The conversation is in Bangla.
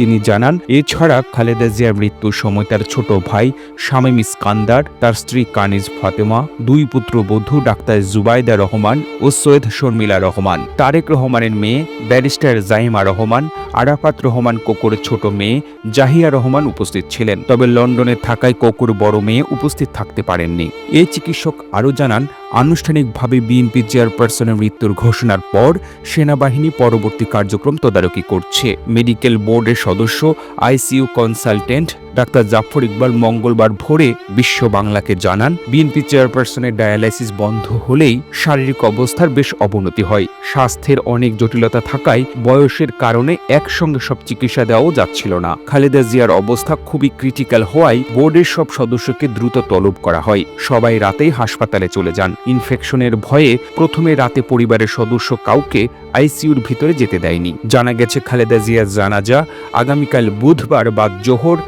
তিনি জানান, এছাড়া খালেদা জিয়ার মৃত্যুর সময় তার ছোট ভাই শামীম ইস্কান্দার, তার স্ত্রী কানিজ ফাতেমা, দুই পুত্র পুত্রবধূ ডাক্তার জুবাইদা রহমান ও সৈয়দ শর্মিলা রহমান। তারেক রহমানের মেয়ে ব্যারিস্টার জাইমা রহমান, আরাফাত রহমান কোকুর ছোট মেয়ে জাহিয়া রহমান উপস্থিত ছিলেন। তবে লন্ডনে থাকায় কোকুর বড় মেয়ে উপস্থিত থাকতে পারেননি। এই চিকিৎসক আরও জানান আনুষ্ঠানিকভাবে বিএনপি চেয়ারপারসনের মৃত্যুর ঘোষণার পর সেনাবাহিনী পরবর্তী কার্যক্রম তদারকি করছে। মেডিকেল বোর্ডের সদস্য ICU consultant doctor Zafar Iqbal মঙ্গলবার ভোরে বিশ্ব বাংলাকে জানান, বিএনপি চেয়ারপারসনের ডায়ালাইসিস বন্ধ হলেই শারীরিক অবস্থার বেশ অবনতি হয়। স্বাস্থ্যের অনেক জটিলতা থাকায় বয়সের কারণে একসঙ্গে সব চিকিৎসা দেওয়াও যাচ্ছিল না। খালেদা জিয়ার অবস্থা খুবই ক্রিটিক্যাল হওয়ায় বোর্ডের সব সদস্যকে দ্রুত তলব করা হয়। সবাই রাতেই হাসপাতালে চলে যান। ইনফেকশনের ভয়ে প্রথমে রাতে পরিবারের সদস্য কাউকে আইসিইউর ভিতরে যেতে দেয়নি। জানা গেছে, খালেদা জিয়ার জানাজা আগামীকাল বুধবার বা জোহর